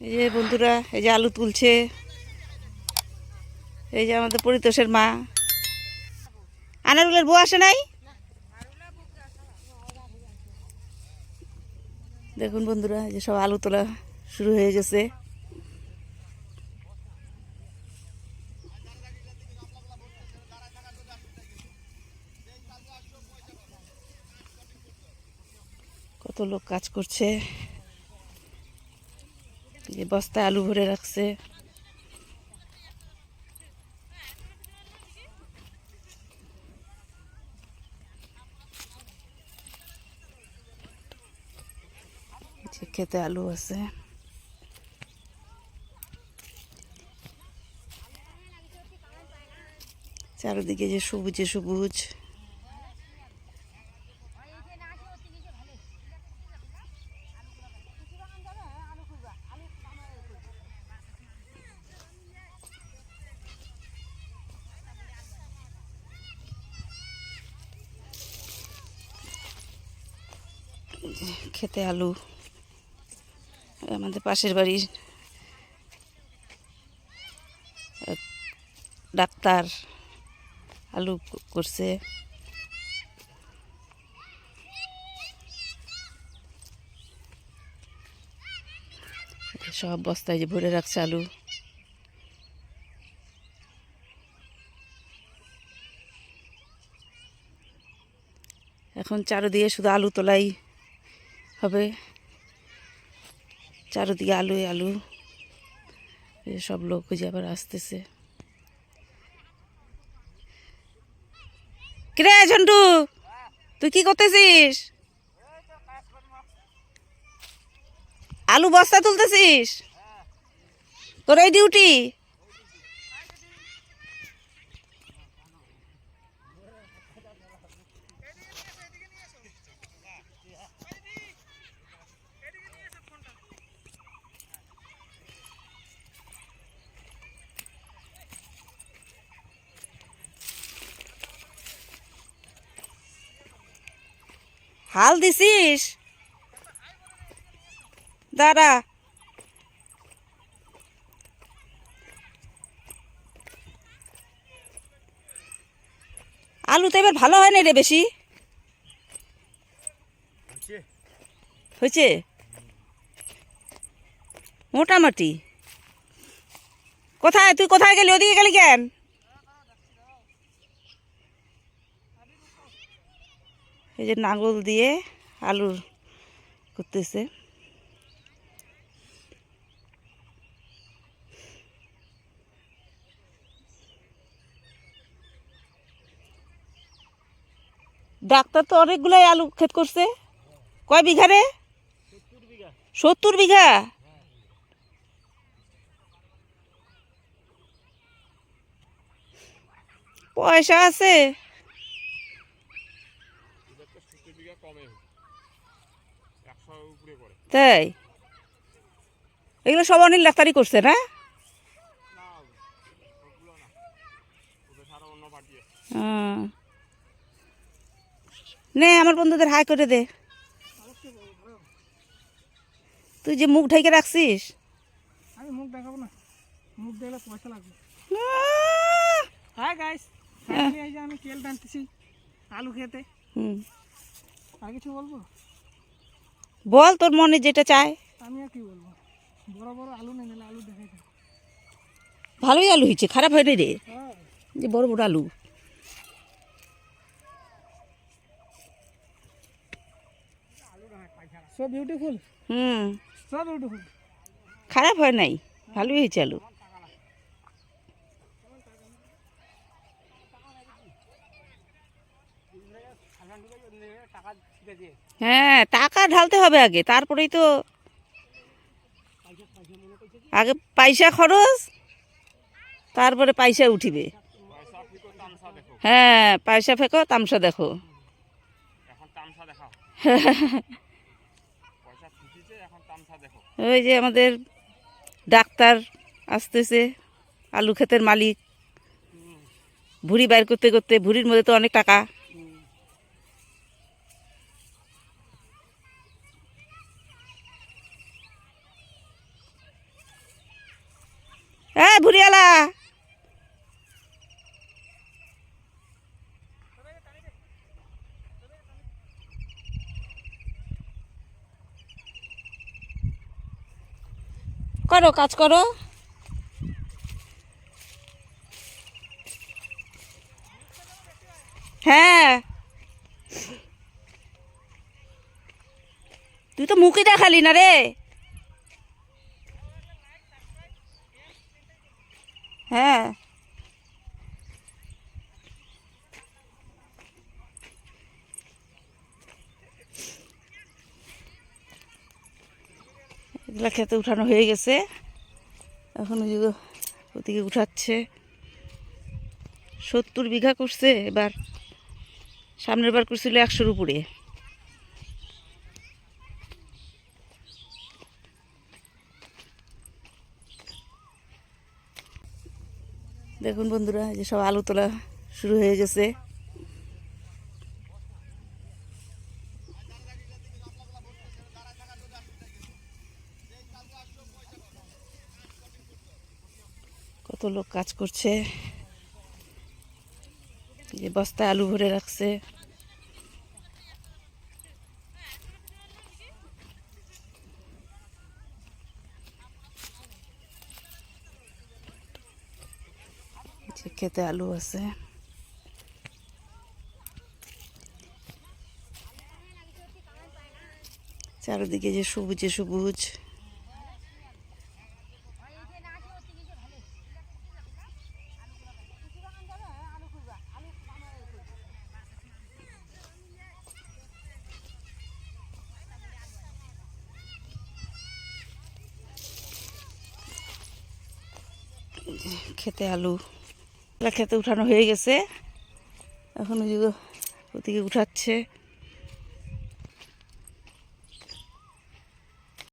এই যে বন্ধুরা, এই যে আলু তুলছে। এই যে আমাদের পরিতোষের মা। আনারুলের বউ আসে নাই? দেখুন বন্ধুরা যে সব আলু তোলা শুরু হয়ে গেছে। কত লোক কাজ করছে। বস্তায় আলু ভরে রাখছে। খেতে আলু আছে। চারিদিকে যে সবুজে সবুজ। খেতে আলু। আমাদের পাশের বাড়ির ডাক্তার আলু করছে। সব বস্তায় যে ভরে রাখছে আলু। এখন চারদিকে শুধু আলু তোলাই। হবে। চারদিকে আলু আলু সব লোক যে আবার আসতেছে। কিরে ঝন্টু, তুই কি করতেছিস? আলু বস্তা তুলতেছিস? তোর এই ডিউটি হাল দিছিস? দাঁড়া। আলু তো এবার ভালো হয় না রে বেশি। হয়েছে? মোটামুটি। কোথায়? তুই কোথায় গেলি? ওদিকে গেলি কেন? এই যে নাঙ্গল দিয়ে আলুর করতেছে। ডাক্তার তো অনেকগুলাই আলু ক্ষেত করছে। কয় বিঘা রে? সত্তর বিঘা? পয়সা আছে। তাই? এগুলো সব অনিল ডাক্তারি করছে না? নে আমার বন্ধুদের হাই করে দে। তুই যে মুখ ঢেকে রাখছিস? আমি মুখ দেখাবো না। মুখ দেখলে পয়সা লাগবে। আহ! হ্যাঁ। গাইস আমি তেল টানতেছি আলু খেতে। হুম। আর কিছু বলব? বল তোর মনে যেটা চায়। আমি আর কি বলব? বড় বড় আলু নিয়ে নিলে আলু দেখাই। ভালোই আলু হয়েছে খারাপ হয়নি রে। যে বড় বড় আলু। So beautiful hmm. So beautiful খারাপ হয় নাই ভালোই হয়েছে আলু। হ্যাঁ টাকা ঢালতে হবে আগে, তারপরেই তো আগে পয়সা খরচ, তারপরে পয়সা উঠিবে। হ্যাঁ পয়সা ফেকো, তামসা দেখো। ওই যে আমাদের ডাক্তার আসতেছে, আলু ক্ষেতের মালিক। ভুড়ি বাইর করতে করতে, ভুড়ির মধ্যে তো অনেক টাকা। হ্যাঁ ভুরিয়ালা। করো কাজ করো। হ্যাঁ। তুই তো মুখে দেখালি না রে। হ্যাঁ। এগুলা খেতে উঠানো হয়ে গেছে। এখন ওই ওদিকে উঠাচ্ছে। সত্তর বিঘা করছে, এবার সামনের বার করছিল একশোর উপরে। দেখুন বন্ধুরা যে সব আলু তোলা শুরু হয়ে গেছে। কত লোক কাজ করছে। যে বস্তায় আলু ভরে রাখছে। খেতে আলু আছে। চারিদিকে যে সবুজে সবুজ। খেতে আলু। খেতে উঠানো হয়ে গেছে। এখন ওই ওদিকে উঠাচ্ছে।